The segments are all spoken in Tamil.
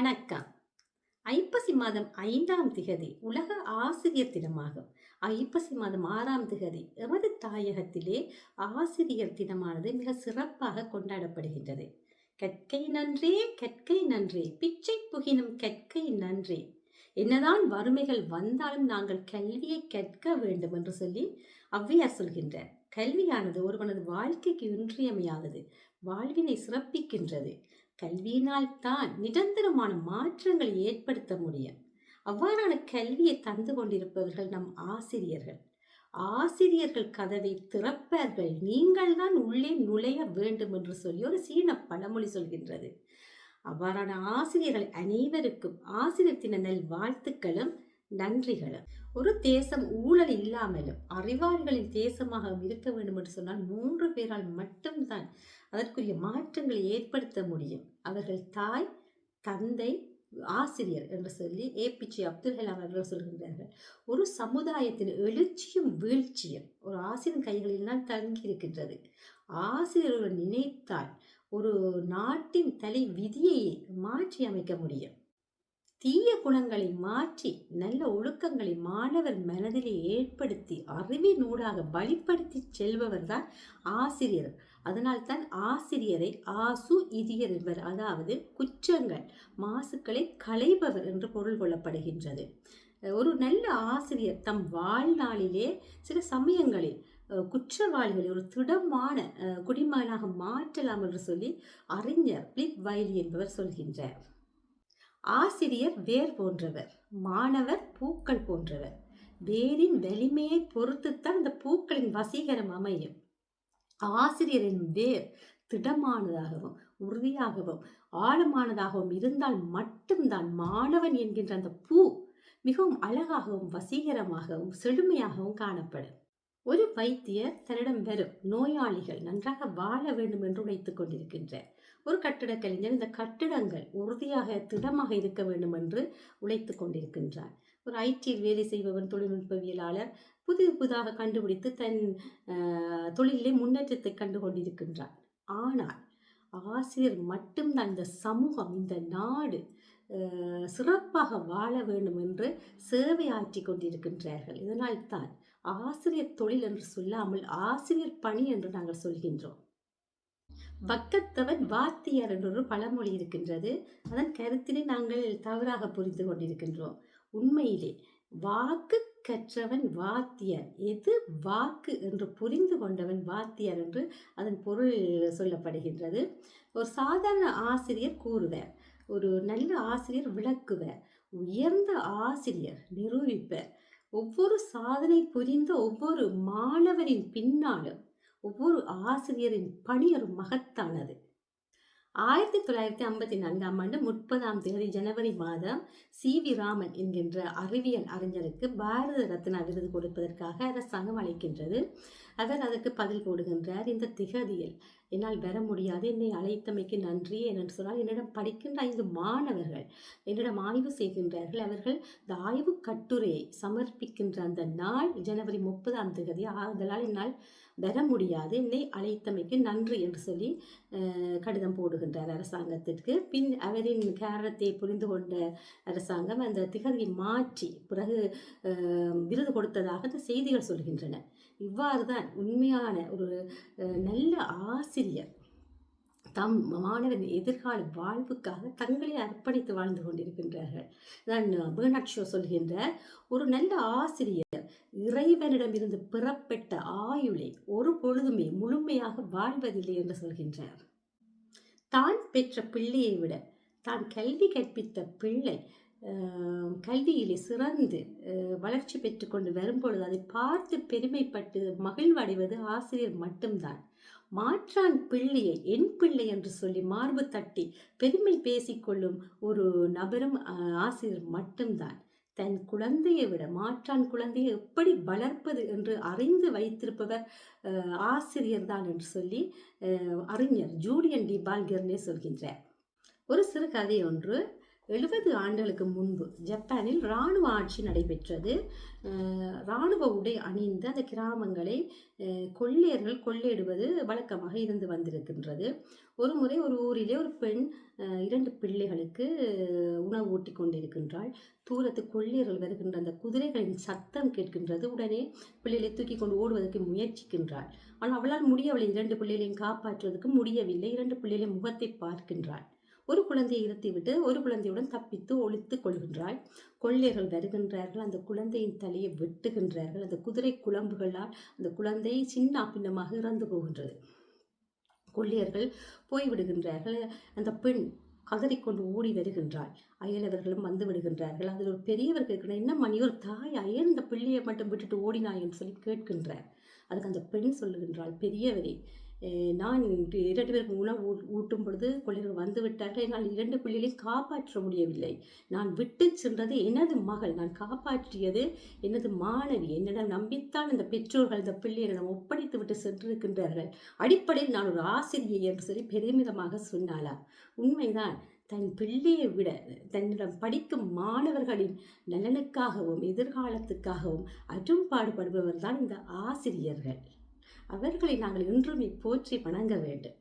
வணக்கம். ஐப்பசி மாதம் ஐந்தாம் திகதி உலக ஆசிரியர் தினமாகும். ஐப்பசி மாதம் ஆறாம் திகதி எமது தாயகத்திலே ஆசிரியர் தினமானது மிக சிறப்பாக கொண்டாடப்படுகின்றது. கற்கை நன்றே கற்கை நன்றே பிச்சை புகினும் கற்கை நன்றே. என்னதான் வறுமைகள் வந்தாலும் நாங்கள் கல்வியை கற்க வேண்டும் என்று சொல்லி ஔவையார் சொல்கின்றார். கல்வியானது ஒருவனது வாழ்க்கைக்கு இன்றியமையாதது வாழ்வினை சிறப்பிக்கின்றது. கல்வியினால் தான் நிரந்தரமான மாற்றங்களை ஏற்படுத்த முடியும். அவ்வாறான கல்வியை தந்து கொண்டிருப்பவர்கள் நம் ஆசிரியர்கள். ஆசிரியர்கள் கதவை திறப்பார்கள். நீங்கள் தான் உள்ளே நுழைய வேண்டும் என்று சொல்லி ஒரு சீன பழமொழி சொல்கின்றது. அவ்வாறான ஆசிரியர்கள் அனைவருக்கும் ஆசிரியர் தின நல் வாழ்த்துக்களும் நன்றிகளும். ஒரு தேசம் ஊழல் இல்லாமலும் அறிவாளிகளின் தேசமாக இருக்க வேண்டும் என்று சொன்னால் மூன்று பேரால் மட்டும்தான் அதற்குரிய மாற்றங்களை ஏற்படுத்த முடியும். அவர்கள் தாய் தந்தை ஆசிரியர் என்று சொல்லி ஏபிஜே அப்துல் கலாம் அவர்கள் சொல்கின்றார்கள். ஒரு சமுதாயத்தின் எழுச்சியும் வீழ்ச்சியும் ஒரு ஆசிரியர் கைகளில் தான் தங்கி இருக்கின்றது. ஆசிரியர்கள் நினைத்தால் ஒரு நாட்டின் தலை விதியை மாற்றி அமைக்க முடியும். தீய குணங்களை மாற்றி நல்ல ஒழுக்கங்களை மாணவர் மனதிலே ஏற்படுத்தி அறிவினூடாக வழிப்படுத்தி செல்பவர் தான் ஆசிரியர். அதனால்தான் ஆசிரியரை ஆசு இதியர் என்பவர் அதாவது குற்றங்கள் மாசுக்களை களைபவர் என்று பொருள் கொள்ளப்படுகின்றது. ஒரு நல்ல ஆசிரியர் தம் வாழ்நாளிலே சில சமயங்களில் குற்றவாளிகளை ஒரு திடமான குடிமகனாக மாற்றலாம் என்று சொல்லி அறிஞர் பிளிக் வைலி என்பவர் சொல்கின்றார். ஆசிரியர் வேர் போன்றவர் மாணவர் பூக்கள் போன்றவர் வேரின் வலிமையை பொறுத்துத்தான் அந்த பூக்களின் வசீகரம் அமையும். ஆசிரியரின் வேர் திடமானதாகவும் உறுதியாகவும் ஆழமானதாகவும் இருந்தால் மட்டும்தான் மாணவன் என்கின்ற அந்த பூ மிகவும் அழகாகவும் வசீகரமாகவும் செழுமையாகவும் காணப்படும். ஒரு வைத்தியர் தன்னிடம் வரும் நோயாளிகள் நன்றாக வாழ வேண்டும் என்று உழைத்துக் கொண்டிருக்கின்றார் ஒரு கட்டிடக் கலைஞர் இந்த கட்டிடங்கள் உறுதியாக திடமாக இருக்க வேண்டும் என்று உழைத்து கொண்டிருக்கின்றார். ஒரு ஐடியில் வேலை செய்பவன் தொழில்நுட்பவியலாளர் புதிய புதிதாக கண்டுபிடித்து தன் தொழிலே முன்னேற்றத்தை கண்டு கொண்டிருக்கின்றார் ஆனால் ஆசிரியர் மட்டும்தான் இந்த சமூகம் இந்த நாடு சிறப்பாக வாழ வேண்டும் என்று சேவை ஆற்றி கொண்டிருக்கின்றார்கள். இதனால் தான் ஆசிரியர் தொழில் என்று சொல்லாமல் ஆசிரியர் பணி என்று நாங்கள் சொல்கின்றோம். வக்கத்தவன் வாத்தியார் என்ற ஒரு பழமொழி இருக்கின்றது. அதன் கருத்தினை நாங்கள் தவறாக புரிந்து கொண்டிருக்கின்றோம். உண்மையிலே வாக்கு கற்றவன் வாத்தியார். எது வாக்கு என்று புரிந்து கொண்டவன் வாத்தியார் என்று அதன் பொருள் சொல்லப்படுகின்றது. ஒரு சாதாரண ஆசிரியர் கூறுவர். ஒரு நல்ல ஆசிரியர் விளக்குவர். உயர்ந்த ஆசிரியர் நிரூபிப்பர். ஒவ்வொரு சாதனை புரிந்த ஒவ்வொரு மாணவரின் பின்னாலும் ஒவ்வொரு ஆசிரியரின் பணி ஒரு மகத்தானது ஆயிரத்தி தொள்ளாயிரத்தி ஐம்பத்தி நான்காம் ஆண்டு முப்பதாம் தேதி ஜனவரி மாதம் சி வி ராமன் என்கின்ற அறிவியல் அறிஞருக்கு பாரத ரத்னா விருது கொடுப்பதற்காக அரசாங்கம் அளிக்கின்றது. அவர் அதற்கு பதில் போடுகின்றார் இந்த திகதியில் என்னால் வர முடியாது. என்னை அழைத்தமைக்கு நன்றி என்று சொன்னால் என்னிடம் படிக்கின்ற ஐந்து மாணவர்கள் என்னிடம் ஆய்வு செய்கின்றார்கள். அவர்கள் இந்த ஆய்வு கட்டுரையை சமர்ப்பிக்கின்ற அந்த நாள் ஜனவரி முப்பதாம் தேதி ஆதலால் என்னால் வர முடியாது. என்னை அழைத்தமைக்கு நன்றி என்று சொல்லி கடிதம் போடுகின்றார் அரசாங்கத்திற்கு. பின் அவரின் கேரளத்தை புரிந்து கொண்ட அரசாங்கம் அந்த திகதியை மாற்றி பிறகு விருது கொடுத்ததாக அந்த செய்திகள் சொல்கின்றன. இவ்வாறு தான் உண்மையான ஒரு நல்ல ஆசிரியர். தம் மாணவன் எதிர்கால வாழ்வுக்காக தங்களை அர்ப்பணித்து வாழ்ந்து கொண்டிருக்கின்றார்கள். நான் பேர்னாட் ஷோ சொல்கின்ற ஒரு நல்ல ஆசிரியர் இறைவனிடமிருந்து பெறப்பட்ட ஆயுளை ஒரு பொழுதுமே முழுமையாக வாழ்வதில்லை என்று சொல்கின்றார். தான் பெற்ற பிள்ளையை விட தான் கல்வி கற்பித்த பிள்ளை கல்வியிலே சிறந்து வளர்ச்சி பெற்றுக்கொண்டு வரும்பொழுது அதை பார்த்து பெருமைப்பட்டு மகிழ்வடைவது ஆசிரியர் மட்டும்தான். மாற்றான் பிள்ளையை என் பிள்ளை என்று சொல்லி மார்பு தட்டி பெருமை பேசிக்கொள்ளும் ஒரு நபரும் ஆசிரியர் மட்டும்தான். தன் குழந்தையை விட மாற்றான் குழந்தையை எப்படி வளர்ப்பது என்று அறிந்து வைத்திருப்பவர் ஆசிரியர் தான் என்று சொல்லி அறிஞர் ஜூலியன் டி பால்கர்னே சொல்கின்றார். ஒரு சிறு கதை ஒன்று எழுபது ஆண்டுகளுக்கு முன்பு ஜப்பானில் இராணுவ ஆட்சி நடைபெற்றது. இராணுவ உடை அணிந்து அந்த கிராமங்களை கொள்ளையர்கள் கொள்ளையிடுவது வழக்கமாக இருந்து வந்திருக்கின்றது. ஒரு முறை ஒரு ஊரிலே ஒரு பெண் இரண்டு பிள்ளைகளுக்கு உணவு ஊட்டி கொண்டிருக்கின்றாள். தூரத்து கொள்ளையர்கள் வருகின்ற அந்த குதிரைகளின் சத்தம் கேட்கின்றது. உடனே பிள்ளைகளை தூக்கி கொண்டு ஓடுவதற்கு முயற்சிக்கின்றாள். ஆனால் அவளால் முடியவில்லை. இரண்டு பிள்ளைகளையும் காப்பாற்றுவதற்கு முடியவில்லை. இரண்டு பிள்ளைகளின் முகத்தை பார்க்கின்றாள். ஒரு குழந்தையை இருத்திவிட்டு ஒரு குழந்தையுடன் தப்பித்து ஒழித்து கொள்கின்றாள். கொள்ளையர்கள் வருகின்றார்கள். அந்த குழந்தையின் தலையை வெட்டுகின்றார்கள். அந்த குதிரை குழம்புகளால் அந்த குழந்தை சின்ன பின்னமாக இறந்து போகின்றது. கொள்ளையர்கள் போய்விடுகின்றார்கள் அந்த பெண் கதறிக்கொண்டு ஓடி வருகின்றாள். அயலவர்களும் வந்து விடுகின்றார்கள். அதில் ஒரு பெரியவர் கேட்கிறார் என்ன மணி? ஒரு தாய் அயன் இந்த பிள்ளையை மட்டும் விட்டுட்டு ஓடினாய் என்று சொல்லி கேட்கின்றார். அதுக்கு அந்த பெண் சொல்லுகின்றாள் பெரியவரே நான் இரண்டு பேருக்கு உணவு ஊட்டும் பொழுது கொள்ளையர்கள் வந்து விட்டார்கள். என்னால் இரண்டு பிள்ளைகளையும் காப்பாற்ற முடியவில்லை. நான் விட்டு சென்றது எனது மகள். நான் காப்பாற்றியது எனது மாணவி. என்னிடம் நம்பித்தான் இந்த பெற்றோர்கள் இந்த பிள்ளைகளிடம் ஒப்படைத்து விட்டு சென்றிருக்கின்றார்கள். அடிப்படையில் நான் ஒரு ஆசிரியை என்று சொல்லி பெருமிதமாக சொன்னாளா? உண்மைதான். தன் பிள்ளையை விட தன்னிடம் படிக்கும் மாணவர்களின் நலனுக்காகவும் எதிர்காலத்துக்காகவும் அரும்பாடுபடுபவர் தான் இந்த ஆசிரியர்கள். அவர்களை நாங்கள் இன்றுமே போற்றி வணங்க வேண்டும்.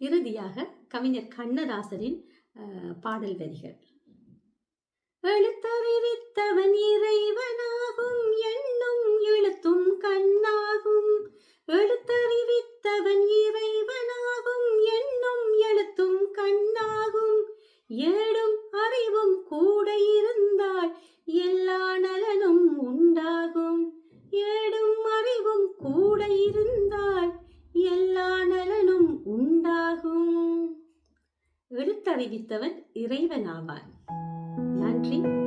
இறுதியாக கவிஞர் கண்ணதாசரின் பாடல் வரிகள். எழுத்தறிவித்தவன் இறைவனாகும் எண்ணும் எழுத்தும் கண்ணாகும். எழுத்தறிவித்தவன் இறைவனாகும் எண்ணும் எழுத்தும் கண்ணாகும். ஏடும் எழுத்தறிவித்தவன் இறைவனாவான் நன்றி.